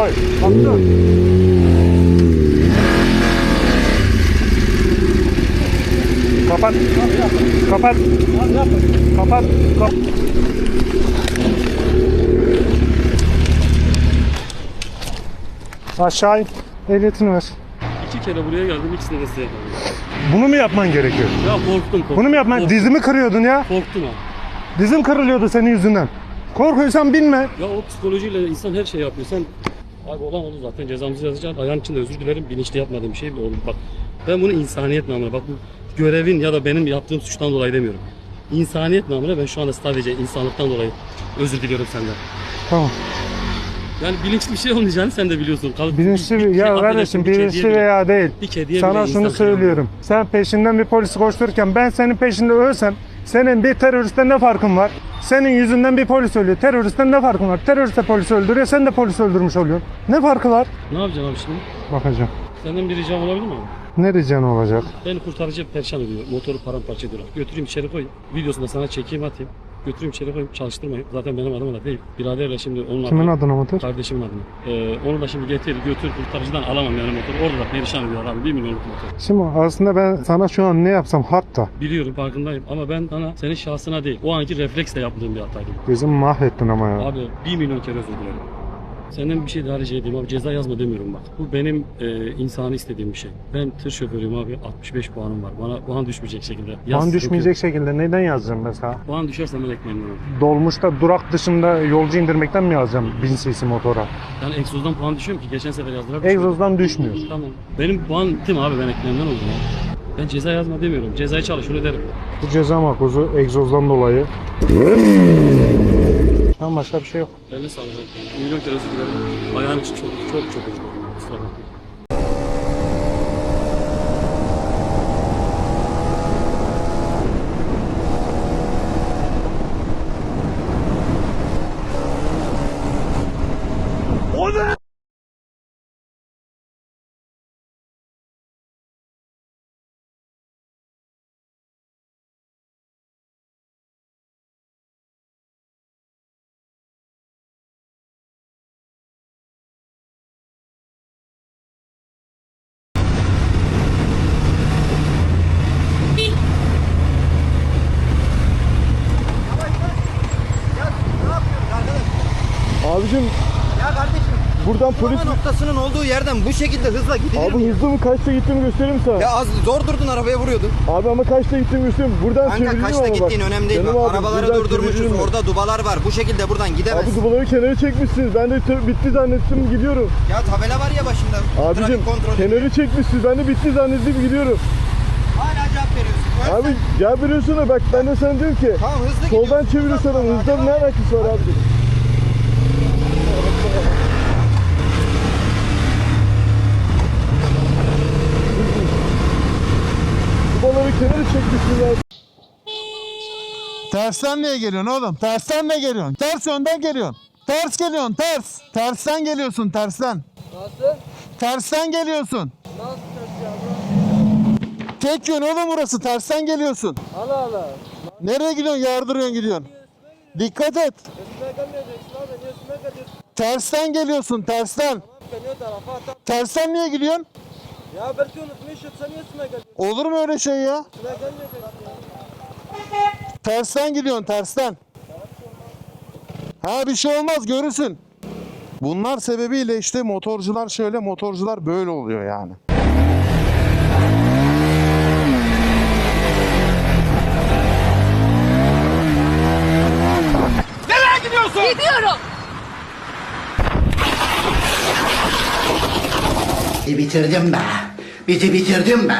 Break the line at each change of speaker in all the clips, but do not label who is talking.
Koy. Kaptır. Kapat. Kapat. Kapat. Kapat. Aşağı in. Ehliyetini ver.
İki kere buraya geldim ikisini de size
Bunu mu yapman gerekiyor?
Ya korktum korktum.
Bunu mu yapman? Korktum. Dizimi kırıyordun ya. Korktum abi. Dizim kırılıyordu senin yüzünden. Korkuyorsan binme.
Ya o psikolojiyle insan her şey yapıyor. Sen Abi olan oldu zaten cezamızı yazacağız. Ayağın içinde özür dilerim. Bilinçli yapmadığım şey oldu. Bak ben bunu insaniyet namına bak bu görevin ya da benim yaptığım suçtan dolayı demiyorum. İnsaniyet namına ben şu anda sadece insanlıktan dolayı özür diliyorum senden. Tamam. Yani bilinçli bir şey olmayacağını sen de biliyorsun.
Kalıp Bilinçli bir- ya kardeşim bilinçli veya değil. Bir kediye Sana insan şunu kıyamıyor. Şey söylüyorum. Sen peşinden bir polisi koştururken ben senin peşinde ölsem senin bir teröristten ne farkın var? Senin yüzünden bir polis ölüyor. Teröristten ne farkın var? Terörist de polisi öldürüyor. Sen de polis öldürmüş oluyorsun. Ne farkı var?
Ne yapacaksın abi şimdi? Bakacağım. Senden bir ricam olabilir mi
abi? Ne ricam olacak?
Beni kurtaracak, perişan ediyor. Motoru paramparça ediyorlar. Götüreyim içeri koy. Videosunu da sana çekeyim atayım götüreyim içeri koyayım çalıştırmayayım. Zaten benim adıma da değil. Biraderle şimdi onun Kimin adına, adına motor? Kardeşimin adına. Ee, onu da şimdi getir götür kurtarıcıdan alamam yani motor. Orada da perişan ediyor abi 1 milyonluk motor.
Şimdi aslında ben sana şu an ne yapsam hatta.
Biliyorum farkındayım ama ben sana senin şahsına değil o anki refleksle yaptığım bir hataydı.
Gözümü mahvettin ama ya.
Abi 1 milyon kere özür dilerim. Senden bir şey daha rica edeyim abi. Ceza yazma demiyorum bak. Bu benim e, insanı istediğim bir şey. Ben tır şoförüyüm abi. 65 puanım var. Bana puan düşmeyecek şekilde.
Yaz, Puan düşmeyecek şekilde neden yazacağım mesela?
Puan düşerse ben ekmeğimden alırım.
Dolmuşta durak dışında yolcu indirmekten mi yazacağım 1000 cc motora?
Yani egzozdan puan düşüyor ki? Geçen sefer yazdılar.
Egzozdan düşmüyor.
Tamam. Benim puan tim abi ben ekmeğimden oldum ya. Ben ceza yazma demiyorum. ceza'yı çalış öyle derim.
Bu ceza makozu egzozdan dolayı Çalışmadan başka bir şey yok.
Eline sağlık. New York ayağın için çok çok çok üzüldüm. Abicim Ya kardeşim buradan polis... noktasının olduğu yerden bu şekilde hızla gidilir mi?
Abi hızlı mı kaçta gittiğimi göstereyim sana.
Ya az zor durdun arabaya vuruyordun.
Abi ama kaçta gittiğimi göstereyim. Buradan Kanka kaçta
ama bak. gittiğin önemli değil. Canım Bak, abi, Arabaları durdurmuşuz. Orada dubalar var. Bu şekilde buradan gidemezsin.
Abi dubaları kenara çekmişsiniz. Ben de bitti zannettim gidiyorum.
Ya tabela var ya başımda.
Abicim Trafik kenarı çekmişsiniz. Ben de bitti zannettim gidiyorum.
Hala cevap veriyorsun.
Öyle Abi sen- ya biliyorsun da bak ben de sana diyorum ki Tamam hızlı soldan çeviriyorsan hızlı hızla ne alakası var abi? Kenarı çekmişsin Tersten niye geliyorsun oğlum? Tersten ne geliyorsun? Ters yönden geliyorsun. Ters geliyorsun ters. Tersten geliyorsun tersten. Nasıl? Tersten geliyorsun. Nasıl ters ya? Tek yön oğlum burası. Tersten geliyorsun. Allah Allah. Nereye gidiyorsun? Yardırıyorsun gidiyorsun. Dikkat et.
Üstüme gelmeyeceksin abi. Niye üstüme geliyorsun?
Tersten geliyorsun tersten.
Tamam, geliyor tarafa.
Tersten niye gidiyorsun?
Ya belki unutmuşum. Sen niye üstüme geldin?
Olur mu öyle şey ya? Üstüme gelmedin. Tersten gidiyorsun tersten. Ha bir şey olmaz görürsün. Bunlar sebebiyle işte motorcular şöyle motorcular böyle oluyor yani.
Nereye gidiyorsun?
Gidiyorum. Bitirdim be. Bizi bitirdim be.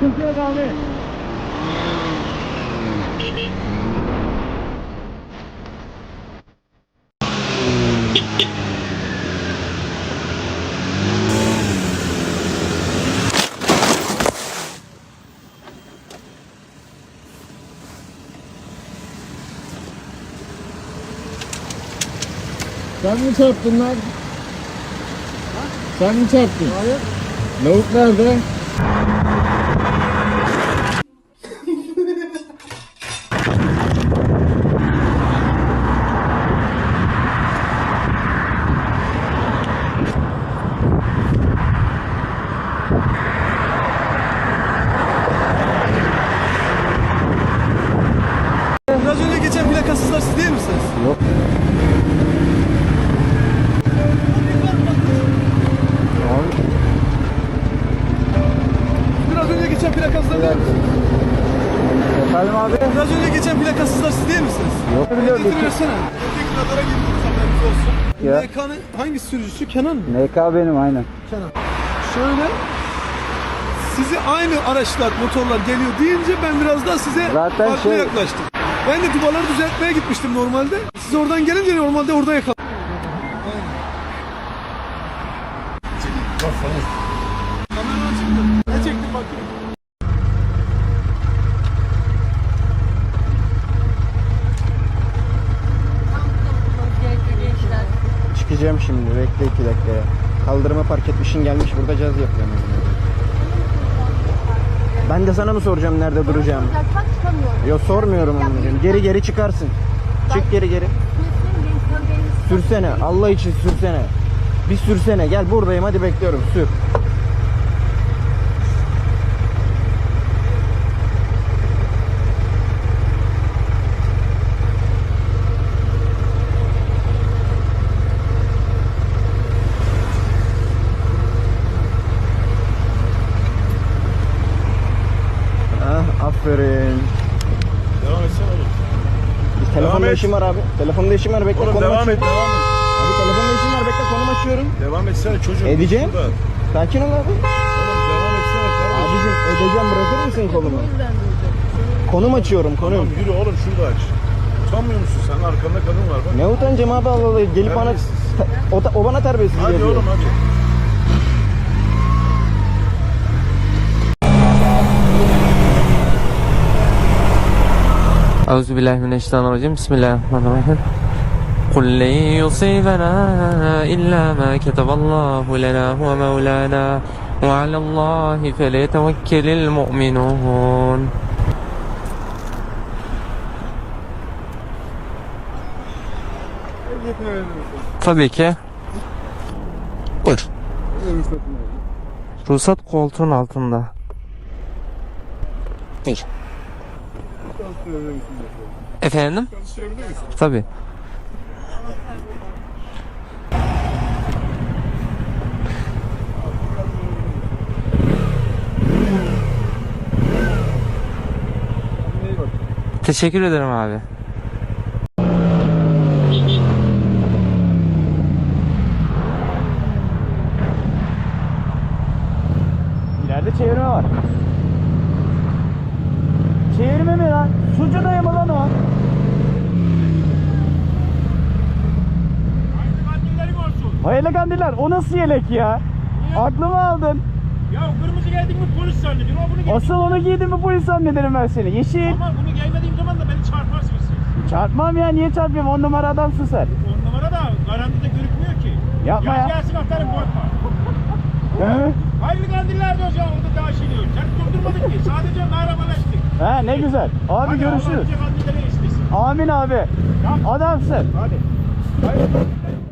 Sıkıntı yok Sen mi çarptın lan? Ha? Sen mi çarptın? Hayır. Lavuk nerede?
plakasız değil Efendim abi? Biraz önce geçen plakasızlar siz değil misiniz? Yok. Biliyorum. Getir versene. Öteki kadara girdiniz haberiniz olsun. Ya. MK'nın hangi sürücüsü? Kenan mı?
MK benim aynen. Kenan.
Şöyle sizi aynı araçlar, motorlar geliyor deyince ben biraz daha size
Zaten farklı şey...
yaklaştım. Ben de dubaları düzeltmeye gitmiştim normalde. Siz oradan gelince normalde orada yakaladım.
şimdi bekle iki dakikaya. Kaldırıma park etmişin gelmiş burada caz yapıyor. Ben de sana mı soracağım nerede duracağım? Yo sormuyorum onu. Geri geri çıkarsın. Çık geri geri. Sürsene Allah için sürsene. Bir sürsene gel buradayım hadi bekliyorum sür. telefonda et. işim var abi. Telefonda işim var bekle konum devam et devam et. Abi telefonda işim var bekle konum açıyorum.
Devam etsene çocuğum.
Edeceğim. Şurada. Sakin ol abi.
Oğlum devam etsene
kardeşim. Abicim edeceğim bırakır mısın kolumu? Konum açıyorum konum.
Tamam yürü oğlum şurada aç. Utanmıyor musun sen? Arkanda kadın var bak.
Ne utanacağım abi Allah Allah. Gelip bana... O, o bana terbiyesiz Hadi diyor.
oğlum hadi.
Euzubillahimineşşeytanirracim. Bismillahirrahmanirrahim. قل لن يصيبنا إلا ما كتب الله لنا هو مولانا وعلى الله فليتوكل المؤمنون Tabii ki. Buyur. Ruhsat koltuğun altında. Buyur. Efendim? Konuşabilir Tabii. Teşekkür ederim abi. İleride çevirme var. Elegandiler o nasıl yelek ya? ya. Aklımı aldın.
Ya kırmızı geldi mi polis zannediyorum ama bunu Asıl onu
giydin mi polis zannederim ben seni. Yeşil. Ama
bunu giymediğim zaman da beni çarparsın siz.
Çarpmam ya niye çarpayım? On numara adamsın sen.
On numara da garantide görükmüyor ki. Yapma Yaz gelsin atarım korkma. He? Hayırlı kandiller de hocam orada daha şey diyor. Sen durdurmadın ki. Sadece merhabalaştık.
He ne güzel. Abi Hadi görüşürüz. Amin abi. Yap. Adamsın.
Hadi. Hayırlı